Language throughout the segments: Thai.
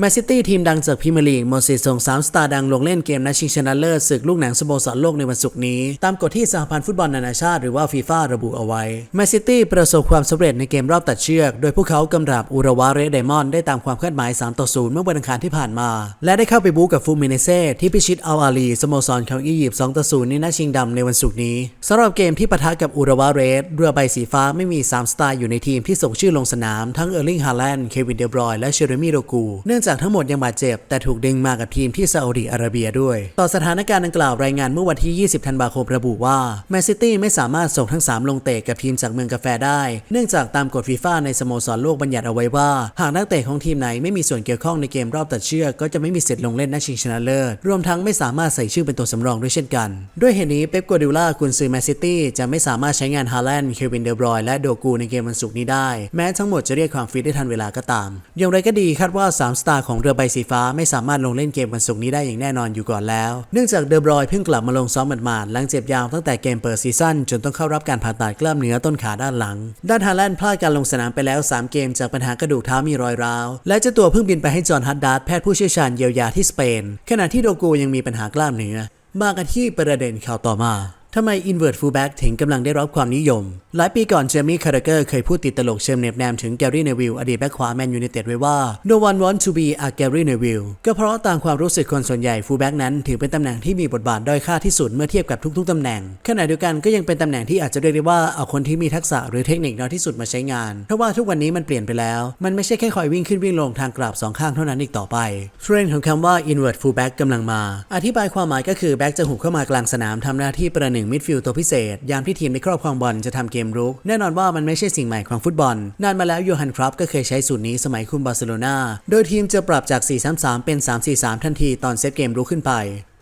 แมนซิตี้ทีมดังจากพรีเมียร์ลีกมดสิทธิ์ส่ง3สตาร์ดังลงเล่นเกมนัดชิงชนะเลิศศึกลูกหนังสโมสรโลกในวันศุกร์นี้ ตามกฎที่สหพันธ์ฟุตบอลนานาชาติหรือว่าฟีฟ่าระบุเอาไว้แมนซิตี้ประสบความสำเร็จในเกมรอบตัดเชือก โดยพวกเขากำราบอุรวาเรสไดมอนด์ได้ตามความคาดหมาย 3 ต่อ 0 เมื่อวันอังคารที่ผ่านมา และได้เข้าไปบู๊กับฟูมิเนเซ่ที่พิชิตอัลอาลีสโมสรของอียิปต์2ต่อ 0 ในนัดชิงดำในวันศุกร์นี้สำหรับเกมที่ปะทะกับอุรวาเรสเรือใบสีฟ้าไม่มี3สตาร์อยู่ในทีมที่ส่งชื่อลงสนามทั้งเออร์ลิงฮาแลนด์เควินเดบรอยและเชเรมีโรกูเนื่องจากทั้งหมดยังบาดเจ็บ แต่ถูกดึงมากับทีมที่ซาอุดิอาระเบียด้วย ต่อสถานการณ์ดังกล่าวรายงานเมื่อวันที่ 20 ธันวาคมระบุว่าแมนซิตี้ไม่สามารถส่งทั้ง 3 ลงเตะกับทีมจากเมืองกาแฟได้ เนื่องจากตามกฎฟีฟ่าในสโมสรโลกบัญญัติเอาไว้ว่า หากนักเตะของทีมไหนไม่มีส่วนเกี่ยวข้องในเกมรอบตัดเชือกก็จะไม่มีสิทธิ์ลงเล่นนัดชิงชนะเลิศรวมทั้งไม่สามารถใส่ชื่อเป็นตัวสำรองด้วยเช่นกัน ด้วยเหตุนี้เป๊ปกัวดิโอลากุนซือแมนซิตี้จะไม่สามารถใช้งานฮาแลนด์เควินเดบรอยและโดกูในเกมวันศุกร์นี้ได้ แม้ทั้งหมดจะเรียกความฟิตได้ทันเวลาก็ตาม อย่างไรก็ดีคาดว่า 3 สตาร์ของเรือใบสีฟ้าไม่สามารถลงเล่นเกมวันศุกร์นี้ได้อย่างแน่นอนอยู่ก่อนแล้ว เนื่องจากเดบรอยเพิ่งกลับมาลงซ้อมหมาดๆหลังเจ็บยาวตั้งแต่เกมเปิดซีซั่นจนต้องเข้ารับการผ่าตัดกล้ามเนื้อต้นขาด้านหลัง ด้านฮาแลนด์พลาดการลงสนามไปแล้ว 3 เกมจากปัญหากระดูกเท้ามีรอยร้าว และเจ้าตัวเพิ่งบินไปให้จอห์นฮัดดาร์ดแพทย์ผู้เชี่ยวชาญเยียวยาที่สเปน ขณะที่โดกูยังมีปัญหากล้ามเนื้อมากันที่ประเด็นข่าวต่อมาทำไม invert fullback ถึงกำลังได้รับความนิยม หลายปีก่อนเจมี่คาร์เกอร์เคยพูดติดตลกเชิงเนบแนมถึงแกรี่เนวิลอดีตแบ็คขวาแมนยูไนเต็ดไว้ว่า no one want to be a Gary Neville ก็เพราะตามความรู้สึกคนส่วนใหญ่ fullback นั้นถือเป็นตำแหน่งที่มีบทบาทด้อยค่าที่สุดเมื่อเทียบกับทุกๆตำแหน่งขณะเดียวกันก็ยังเป็นตำแหน่งที่อาจจะเรียกได้ว่าเอาคนที่มีทักษะหรือเทคนิคน้อยที่สุดมาใช้งานเพราะว่าทุกวันนี้มันเปลี่ยนไปแล้ว มันไม่ใช่แค่คอยวิ่งขึ้นวิ่งลงทางกราบสองข้างเท่านั้นอีกต่อไปเทรนด์ของคำว่า invert fullback กำลังมา อธิบายความหมายก็คือแบ็กจะหุบเข้ามากลางสนามทำหน้าที่ประหนึ่งมิดฟิลด์ตัวพิเศษ ยามที่ทีมในครอบครองบอลจะทำเกมรุก แน่นอนว่ามันไม่ใช่สิ่งใหม่ของฟุตบอล นานมาแล้วโยฮันครับก็เคยใช้สูตรนี้สมัยคุมบาร์เซโลนาโดยทีมจะปรับจาก 4-3-3 เป็น 3-4-3 ทันทีตอนเซตเกมรุกขึ้นไป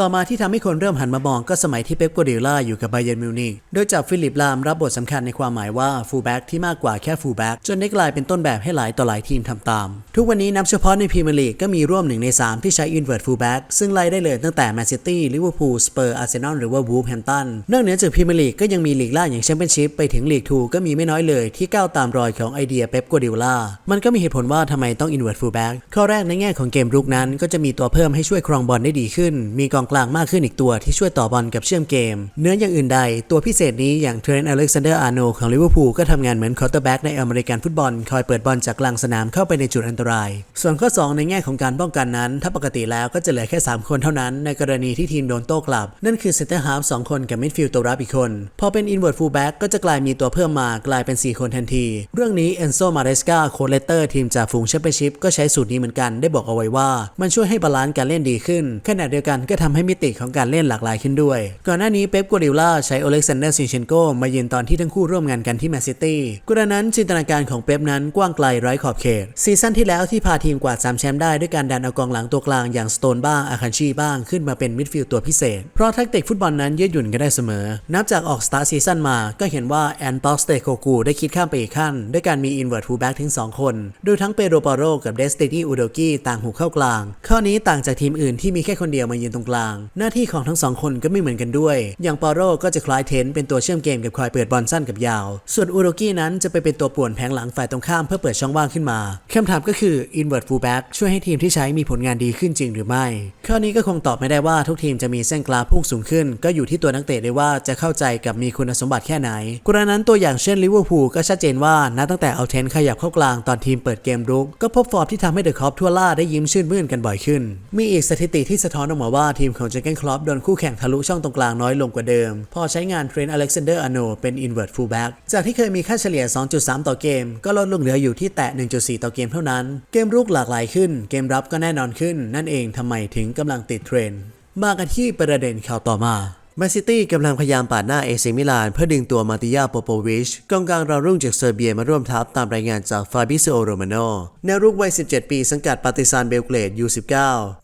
ต่อมาที่ทำให้คนเริ่มหันมามองก็สมัยที่เป๊ปกัวเดล่าอยู่กับไบเยนมิวนิกโดยจับฟิลิปลามรับบทสำคัญในความหมายว่าฟูลแบ็กที่มากกว่าแค่ฟูลแบ็กจนได้กลายเป็นต้นแบบให้หลายต่อหลายทีมทำตาม ทุกวันนี้นับเฉพาะในพรีเมียร์ลีกก็มีร่วมหนึ่งใน 3 ที่ใช้อินเวอร์ตฟูลแบ็กซึ่งไล่ได้เลยตั้งแต่แมนซิตี้ลิเวอร์พูลสเปอร์อาร์เซนอลหรือว่าวูฟแฮมตันนอกเหนือจากพรีเมียร์ลีกก็ยังมีลีกล่าอย่างแชมเปี้ยนชิพไปถึงลีกทูก็มีไม่น้อยเลยที่ก้าวตามรอยของไอเดียเป๊ปกัวเดล่ามันก็มีเหตุผลว่าทำไมต้องอินเวอร์ตฟูลแบ็กข้อแรกในแง่ของเกมรุกนั้นก็จะมีตัวเพิ่มให้ช่วยครองบอลได้ดีขึ้นมีกองกลางมากขึ้นอีกตัวที่ช่วยต่อบอลกับเชื่อมเกม เนื้ออย่างอื่นใด ตัวพิเศษนี้อย่างเทรนต์อเล็กซานเดอร์อาร์โนของลิเวอร์พูลก็ทำงานเหมือนคอร์เตอร์แบ็กในอเมริกันฟุตบอล คอยเปิดบอลจากกลางสนามเข้าไปในจุดอันตราย ส่วนข้อ 2 ในแง่ของการป้องกันนั้น ถ้าปกติแล้วก็จะเหลือแค่ 3 คนเท่านั้นในกรณีที่ทีมโดนโต้กลับ นั่นคือเซนเตอร์ฮาฟสองคนกับมิดฟิลด์ตัวรับอีกคน พอเป็นอินเวอร์ตฟูลแบ็กก็จะกลายมีตัวเพิ่มมากลายเป็น 4 คนทันที เรื่องนี้เอนโซมาเรสกาโคเลเตอร์ทีมจากฝูงแชมเปี้ยนชิพก็ใช้สูตรนี้เหมือนกันได้บอกเอาไว้ว่า มันช่วยให้บาลานซ์การเล่นดีขึ้นขณะเดียวกันก็ทำให้มิติของการเล่นหลากหลายขึ้นด้วย ก่อนหน้านี้เป๊ปกัวเดล่าใช้โอเล็กซานเดอร์ซินเชนโกมายืนตอนที่ทั้งคู่ร่วมงานกันที่แมนซิตี้กรณีนั้นจินตนาการของเป๊ปนั้นกว้างไกลไร้ขอบเขต ซีซั่นที่แล้วที่พาทีมกวาด3แชมป์ได้ด้วยการดันเอากองหลังตัวกลางอย่างสโตนบ้างอาคันชีบ้างขึ้นมาเป็นมิดฟิลด์ตัวพิเศษ เพราะแทักติกฟุตบอลนั้นยืดหยุ่นกันได้เสมอ นับจากออกสตาร์ซีซั่นมาก็เห็นว่าแอนตอสเตโกกูได้คิดข้ามไปอีกขั้น ด้วยการมีอินเวอร์ตฟูลแบ็กถึง 2 คนโดยทั้งเปโรปาโรกับเดสตินีอูโดกี้ต่างหูเข้ากลาง ข้อนี้ต่างจากทีมอื่นที่มีแค่คนเดียวมายืนตรงกลางหน้าที่ของทั้งสองคนก็ไม่เหมือนกันด้วย อย่างปาโร่ก็จะคล้ายเทนเป็นตัวเชื่อมเกมกับคอยเปิดบอลสั้นกับยาว ส่วนอูโดกี้นั้นจะไปเป็นตัวป่วนแผงหลังฝ่ายตรงข้ามเพื่อเปิดช่องว่างขึ้นมาคำถามก็คือ invert fullback ช่วยให้ทีมที่ใช้มีผลงานดีขึ้นจริงหรือไม่ ข้อนี้ก็คงตอบไม่ได้ว่าทุกทีมจะมีเส้นกราฟพุ่งสูงขึ้น ก็อยู่ที่ตัวนักเตะเลยว่าจะเข้าใจกับมีคุณสมบัติแค่ไหนกรณนั้นตัวอย่างเช่นลิเวอร์พูลก็ชัดเจนว่านับตั้งแต่เอาเทนขยับเข้ากลางตอนทีมเปิดเกมรุก ก็พบฟอร์มที่ทำให้เดอะคอปทั่วล่าได้ยิ้มชื่นมื่นกันบ่อยขึ้น มีอีกสถิติที่สะท้อนออกมาว่าทีมของเจเกนคลอปโดนคู่แข่งทะลุช่องตรงกลางน้อยลงกว่าเดิม พอใช้งานเทรนต์อเล็กซานเดอร์อโนเป็นอินเวอร์ตฟูลแบ็กจากที่เคยมีค่าเฉลี่ย 2.3 ต่อเกม ก็ลดลงเหลืออยู่ที่แตะ 1.4 ต่อเกมเท่านั้น เกมรุกหลากหลายขึ้น เกมรับก็แน่นอนขึ้น นั่นเองทำไมถึงกำลังติดเทรนด์มากันที่ประเด็นข่าวต่อมา แมนซิตี้กำลังพยายามปาดหน้าเอซิมิลาน เพื่อดึงตัวมาติยาโปโปวิชกองกลางราวรุ่งจากเซอร์เบียมาร่วมทัพตามรายงานจากฟาบิซโอโรมาโนแนวรุกวัย 17 ปีสังกัดปาติซานเบลเกรด U19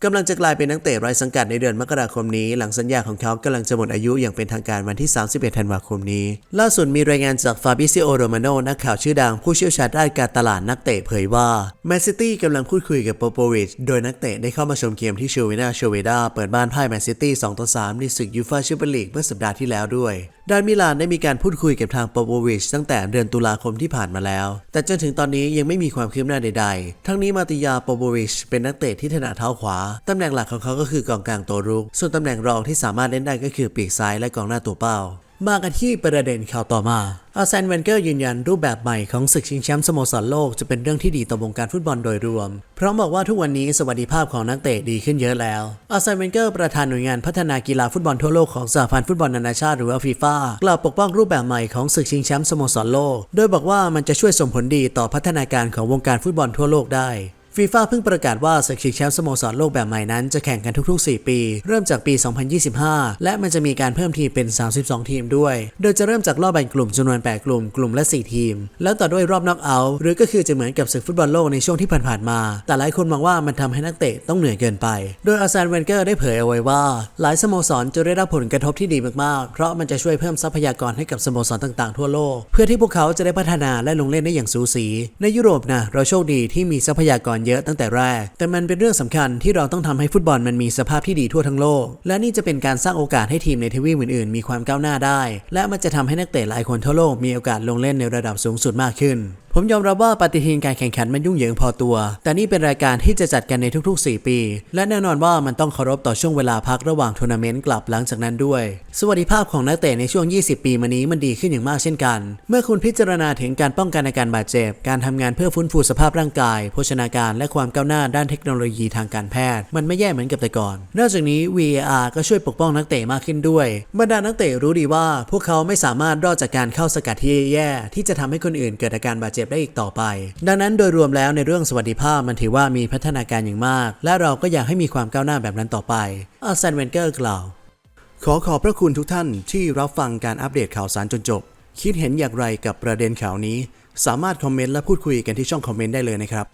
กำลังจะกลายเป็นนักเตะไร้สังกัดในเดือนมกราคมนี้ หลังสัญญาของเขากำลังจะหมดอายุอย่างเป็นทางการวันที่ 31 ธันวาคมนี้ ล่าสุดมีรายงานจากฟาบิซโอโรมาโนนักข่าวชื่อดังผู้เชี่ยวชาญด้านการตลาดนักเตะเผยว่าแมนซิตี้กำลังพูดคุยกับโปโปวิชโดยนักเตะได้เข้ามาชมเกมที่ชูวินาโชเวดาเปิดบ้านพ่ายแมนซิตี้2-3ในศึกยูฟ่าแชมเปี้ยนลีกเมื่อสัปดาห์ที่แล้วด้วยด้านมิลานได้มีการพูดคุยกับทางโปโบวิชตั้งแต่เดือนตุลาคมที่ผ่านมาแล้ว แต่จนถึงตอนนี้ยังไม่มีความคืบหน้าใดๆ ทั้งนี้มาติยาโปโบวิชเป็นนักเตะที่ถนัดเท้าขวา ตำแหน่งหลักของเขาก็คือกองกลางตัวรุก ส่วนตำแหน่งรองที่สามารถเล่นได้ก็คือปีกซ้ายและกองหน้าตัวเป้า มากันที่ประเด็นข่าวต่อมาอาร์เซนเวนเกอร์ยืนยันรูปแบบใหม่ของศึกชิงแชมป์สโมสรโลกจะเป็นเรื่องที่ดีต่อวงการฟุตบอลโดยรวม พร้อมบอกว่าทุกวันนี้สวัสดิภาพของนักเตะดีขึ้นเยอะแล้ว อาร์เซนเวนเกอร์ประธานหน่วยงานพัฒนากีฬาฟุตบอลทั่วโลกของสหพันธ์ฟุตบอลนานาชาติหรือว่าฟีฟ่ากล่าวปกป้องรูปแบบใหม่ของศึกชิงแชมป์สโมสรโลก โดยบอกว่ามันจะช่วยส่งผลดีต่อพัฒนาการของวงการฟุตบอลทั่วโลกได้ ฟีฟ่าเพิ่งประกาศว่าศึกชิงแชมป์สโมสรโลกแบบใหม่นั้นจะแข่งกันทุกๆ 4 ปี เริ่มจากปี 2025 และมันจะมีการเพิ่มทีมเป็น 32 ทีมด้วย โดยจะเริ่มจากรอบแบ่งกลุ่มจำนวน 8 กลุ่มกลุ่มละ 4 ทีม แล้วต่อด้วยรอบน็อกเอาท์หรือก็คือจะเหมือนกับศึกฟุตบอลโลกในช่วงที่ผ่านๆมา แต่หลายคนมองว่ามันทำให้นักเตะต้องเหนื่อยเกินไป โดยอาร์เซนเวนเกอร์ได้เผยเอาไว้ว่า หลายสโมสรจะได้รับผลกระทบที่ดีมากๆ เพราะมันจะช่วยเพิ่มทรัพยากรให้กับสโมสรต่างๆทั่วโลก เพื่อที่พวกเขาจะได้พัฒนาและลงเล่นได้อย่างสูสี ในยุโรปนะเราโชคดีที่มีทรัพยากรเยอะตั้งแต่แรก แต่มันเป็นเรื่องสำคัญที่เราต้องทำให้ฟุตบอลมันมีสภาพที่ดีทั่วทั้งโลก และนี่จะเป็นการสร้างโอกาสให้ทีมในทวีปอื่นๆ มีความก้าวหน้าได้ และมันจะทำให้นักเตะหลายคนทั่วโลกมีโอกาสลงเล่นในระดับสูงสุดมากขึ้น ผมยอมรับว่าปฏิทินการแข่งขันมันยุ่งเหยิงพอตัว แต่นี่เป็นรายการที่จะจัดกันในทุกๆ 4 ปี และแน่นอนว่ามันต้องเคารพต่อช่วงเวลาพักระหว่างทัวร์นาเมนต์กลับหลังจากนั้นด้วย สวัสดิภาพของนักเตะในช่วง 20 ปีมานี้มันดีขึ้นอย่างมากเช่นกัน เมื่อคุณพิจารณาถึงการป้องกันอาการบาดเจ็บ การทำงานเพื่อฟื้นฟูสภาพร่างกาย โภชนาการและความก้าวหน้าด้านเทคโนโลยีทางการแพทย์ มันไม่แย่เหมือนกับแต่ก่อน นอกจากนี้ VAR ก็ช่วยปกป้องนักเตะมากขึ้นด้วยบรรดานักเตะรู้ดีว่า พวกเขาไม่สามารถรอดจากการเข้าสกัดที่แย่ที่จะทำให้คนอื่นเกิดอาการบาดเจ็บได้อีกต่อไป ดังนั้นโดยรวมแล้วในเรื่องสวัสดิภาพมันถือว่ามีพัฒนาการอย่างมาก และเราก็อยากให้มีความก้าวหน้าแบบนั้นต่อไปอาร์เซนเวนเกอร์กล่าว ขอขอบพระคุณทุกท่านที่รับฟังการอัปเดตข่าวสารจนจบ คิดเห็นอย่างไรกับประเด็นข่าวนี้ สามารถคอมเมนต์และพูดคุยกันที่ช่องคอมเมนต์ได้เลยนะครับ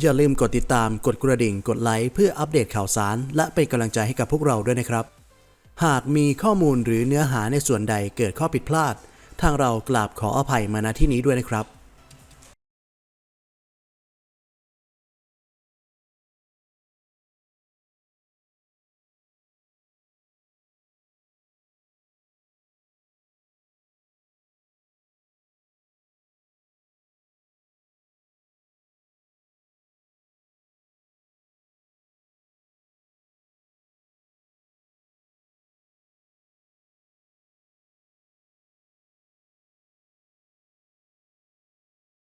อย่าลืมกดติดตามกดกระดิ่งกดไลค์เพื่ออัปเดตข่าวสาร และเป็นกำลังใจให้กับพวกเราด้วยนะครับ หากมีข้อมูลหรือเนื้อหาในส่วนใดเกิดข้อผิดพลาด ทางเรากราบขออภัยมาณที่นี้ด้วยนะครับ